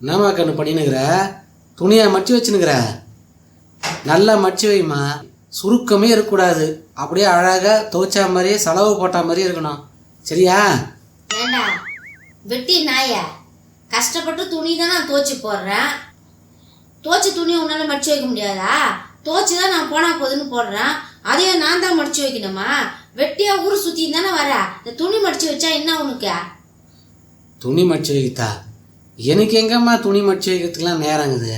என்னம்மா கண்ணு பண்ணினுக்கிற துணியை மடிச்சு வச்சுனுக்கிற நல்லா மடிச்சு வைம்மா. சுருக்கமே இருக்கக்கூடாது. அப்படியே அழகாக துவைச்சா மாதிரியே செலவு போட்ட மாதிரியே இருக்கணும். சரியா? ஏண்டா? வெட்டி நாய. கஷ்டப்பட்டு துணி தான் நான் துவைச்சி போடுறேன். துவைச்ச துணி உன்னால மடிச்சு வைக்க முடியாதா? துவைச்சி தான் நான் போனா போதுன்னு போடுறேன். அதையும் நான் தான் மடிச்சு வைக்கணுமா? வெட்டியா ஊர் சுத்தி தானே வர. இந்த துணி மடிச்சு வச்சா என்ன உனக்கு? துணி மடிச்சு வைக்கத்தா? எனக்கு எங்கம்மா துணி மடிச்சு வைக்கிறதுக்கெலாம் நேரங்குது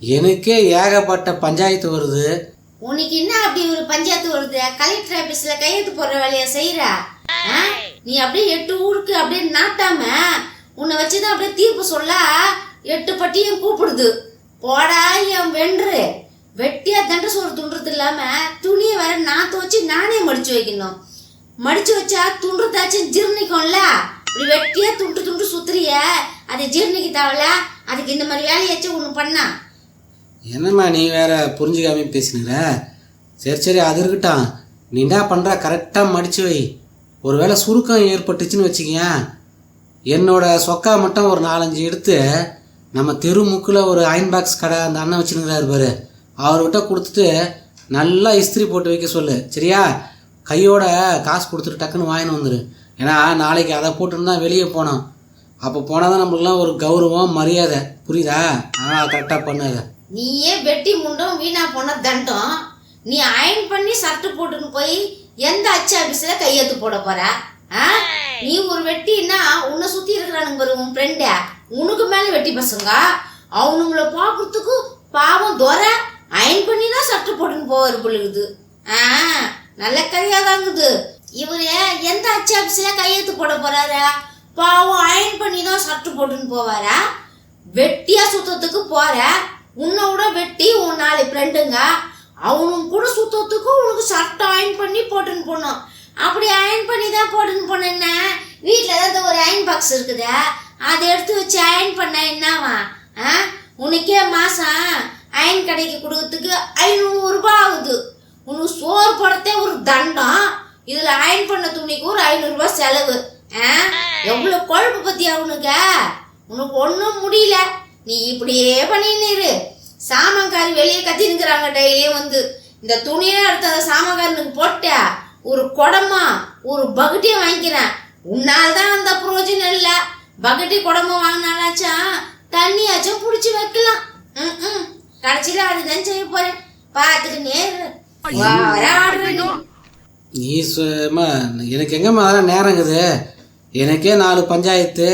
எனக்கே ஏகப்பட்ட பஞ்சாயத்து வருது. உனக்கு என்ன அப்படி ஒரு பஞ்சாயத்து வருது? கலெக்டர் ஆபீஸ்ல கையெழுத்து போடுற வேலையை செய்யற நீ அப்படியே எட்டு ஊருக்கு அப்படியே நாட்டாம உன்னை வச்சுதான் அப்படியே தீர்ப்பு சொல்ல எட்டு பட்டியும் கூப்பிடுது. போடா என் வென்று. வெட்டியா தண்டை சோறு துண்டுறது இல்லாம துணியை வேற நான் துவச்சு நானே மடிச்சு வைக்கணும். மடிச்சு வச்சா துண்டுறதாச்சும் ஜீர்ணிக்கும்ல? இப்படி வெட்டியா துண்டு துண்டு சுத்துறிய. அது ஜீர்ணிக்க தேவையில்ல அதுக்கு இந்த மாதிரி வேலையாச்சும் ஒன்று பண்ணா. என்னம்மா நீ வேற புரிஞ்சுக்காம பேசினுற சரி சரி அது இருக்கட்டும். நீ என்ன பண்ணுற கரெக்டாக மடிச்சு வை. ஒருவேளை சுருக்கம் ஏற்பட்டுச்சுன்னு வச்சுக்கயேன் என்னோட சொக்கா மட்டும் ஒரு நாலஞ்சு எடுத்து நம்ம தெரு முக்கில் ஒரு அயன் பாக்ஸ் கடை அந்த அண்ணன் வச்சுருக்கிறாரு பாரு. அவர்கிட்ட கொடுத்துட்டு நல்லா இஸ்திரி போட்டு வைக்க சொல்லு. சரியா? கையோட காசு கொடுத்துட்டு டக்குன்னு வாங்கின்னு வந்துரு. ஏன்னா நாளைக்கு அதை போட்டுன்னு தான் வெளியே போனோம் அப்போ போனால் தான் நம்மளுக்குலாம் ஒரு கௌரவம் மரியாதை. புரியுதா? ஆனால் கரெக்டாக பண்ணாத. நீயே வெட்டி முண்டும் வீணா போன தண்டம். நீ அயன் பண்ணி சர்ட்டு போட்டுன்னு போய் எந்த அச்சு ஆஃபீஸில் கையெழுத்து போட போற? ஆ? நீ ஒரு வெட்டின்னா உன்னை சுற்றி இருக்கிறானுங்க பாரு உன் ஃப்ரெண்ட உனக்கு மேலே வெட்டி பசங்க. அவனுங்கள பார்க்குறதுக்கு பாவம் துர அயன் பண்ணி தான் சர்ட்டு போட்டுன்னு போவார் பொழுது ஆ நல்ல கதையா தாங்குது இவரு எந்த அச்சு ஆஃபீஸில் கையெழுத்து போட போறாரா? பாவம் அயன் பண்ணி தான் சட்டை போட்டுன்னு போவார. வெட்டியா சுத்தத்துக்கு போற. உன்னை விட வெட்டி உன் நாலு ஃப்ரெண்டுங்க அவனும் கூட சுத்தத்துக்கு உனக்கு சட்டை அயன் பண்ணி போட்டுன்னு போனோம் அப்படி அயன் பண்ணி தான் போட்டுன்னு போனேன்னா வீட்டில் ஏதாவது ஒரு அயன் பாக்ஸ் இருக்குதா அதை எடுத்து வச்சு அயன் பண்ண என்னவா? ஆ? உனக்கே மாசம் அயன் கடைக்கு கொடுக்கறதுக்கு ஐநூறு ரூபாய் ஆகுது. உனக்கு சோறு படத்தே ஒரு தண்டம். இதில் அயன் பண்ண துணிக்கு ஒரு ஐநூறு செலவு. ஆ? எவ்வளவு கொழுப்பு பத்தியா உனக்கு? உனக்கு ஒன்றும் முடியல. நீ இப்படியே பண்ணின்னு இரு. சாமான்காரி வெளியே கத்தினுக்கிறாங்க டெய்லியும் வந்து. இந்த துணியே எடுத்து அந்த சாமான்காரனுக்கு போட்ட ஒரு குடமா ஒரு பக்கெட்டையும் வாங்கிக்கிறேன். உன்னால் தான் அந்த பிரயோஜனம் இல்லை. பக்கெட்டி குடமா வாங்கினாலாச்சா? தண்ணியாச்சும் பிடிச்சி வைக்கலாம். ம் ம். கடைசியில் அதுதான் செய்ய போறேன். பார்த்துட்டு நேரு. நீ எனக்கு எங்கம்மா அதெல்லாம் நேரங்குது எனக்கே நாலு பஞ்சாயத்து.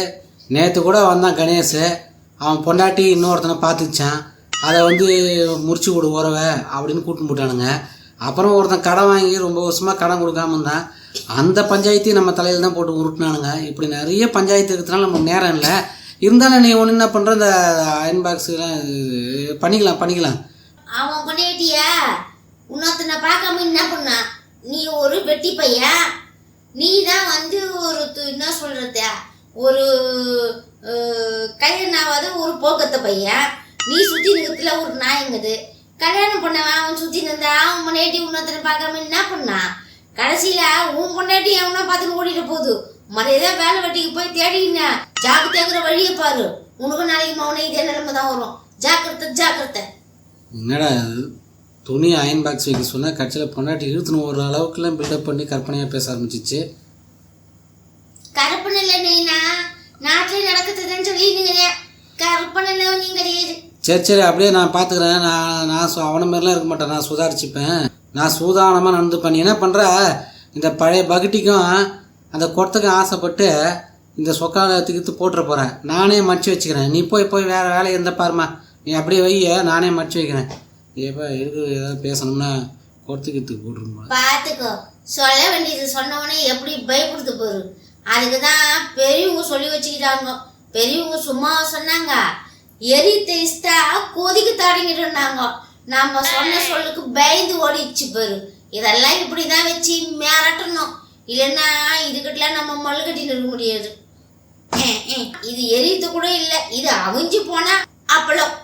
நேற்று கூட வந்தான் கணேஷ் அவன் பொண்டாட்டி இன்னொருத்தனை பார்த்துச்சான். அதை வந்து முறிச்சு கொடு உறவை அப்படின்னு கூட்டின்னு போட்டானுங்க அப்புறம் ஒருத்தன் கடன் வாங்கி ரொம்ப வருஷமாக கடன் கொடுக்காம இருந்தான். அந்த பஞ்சாயத்தையும் நம்ம தலையில் தான் போட்டு உருட்டினானுங்க. இப்படி நிறைய பஞ்சாயத்து இருக்கிறதுனால நமக்கு நேரம் இல்லை. இருந்தாலும் நீ ஒன்று என்ன பண்ணுற இந்த அயன் பாக்ஸுலாம் பண்ணிக்கலாம் பண்ணிக்கலாம். அவன் கொண்டாட்டியா இன்னொருத்தனை பார்க்காம என்ன பண்ணா நீ ஒரு வெட்டி பையன். நீ தான் வந்து ஒரு என்ன சொல்றது? ஒரு அஹ், கல்யாணாவது ஒரு போக்கத்த பையன். நீ சுத்தி நிற்கத்துல ஒரு நாயங்குது கல்யாணம் பண்ணவன் அவன் சுத்தி நின்றா அவன் பொண்டாட்டி உன்னத்தனை பார்க்காம என்ன பண்ணா? கடைசியில உன் பொண்டாட்டி எவனா பார்த்துன்னு ஓடிட்டு போகுது. மறையதா வேலை வெட்டிக்கு போய் தேடினா ஜாக்கிரதைங்கிற வழியை பாரு. உனக்கு நாளைக்கு மௌன இதே நிலைமை தான் வரும். ஜாக்கிரதை ஜாக்கிரதை. என்னடா துணி அயன் பாக்ஸ் வைக்க சொன்னால் கட்சியில் பொண்டாட்டி இழுத்துன்னு ஒரு அளவுக்குலாம் பில்டப் பண்ணி கற்பனையாக பேச ஆரம்பிச்சிச்சு. கருப்பு நிலை நீனா? நாட்டில் நடக்குதுன்னு சொல்லிடுங்க கருப்பு நிலை நீ கிடையாது சரி சரி அப்படியே நான் பார்த்துக்கிறேன் நான் நான் அவன மாதிரிலாம் இருக்க மாட்டேன். நான் சுதாரிச்சுப்பேன். நான் சூதானமாக நடந்து பண்ணி என்ன பண்ணுற இந்த பழைய பகட்டிக்கும் அந்த குடத்துக்கும் ஆசைப்பட்டு இந்த சொக்கால தூக்கிட்டு போட்டுற போகிறேன் நானே மடிச்சு வச்சுக்கிறேன். நீ போய் போய் வேறு வேலை எந்த பாருமா நீ அப்படியே வைய நானே மடிச்சு வைக்கிறேன். ஏப்பா எதுக்கு ஏதாவது பேசணும்னா குடத்துக்கிறதுக்கு போட்டுருமா? பார்த்துக்கோ சொல்ல வேண்டியது சொன்னவொடனே எப்படி பயப்படுத்து போகுது? அதுக்கு தான் பெரியவங்க சொல்லி வச்சுக்கிட்டாங்க. பெரியவங்க சும்மா சொன்னாங்க. எரி தேய்ஸ்தா கொதிக்க தடங்கிட்டு இருந்தாங்க சொன்ன சொல்லுக்கு பயந்து ஓடிச்சு பாரு. இதெல்லாம் இப்படி தான் வச்சு மிரட்டணும். இல்லைன்னா இதுக்கிட்டலாம் நம்ம மல்லுக்கட்டி நிற்க முடியாது. இது எரியுது கூட இல்லை. இது அவிஞ்சு போனா அப்பளம்.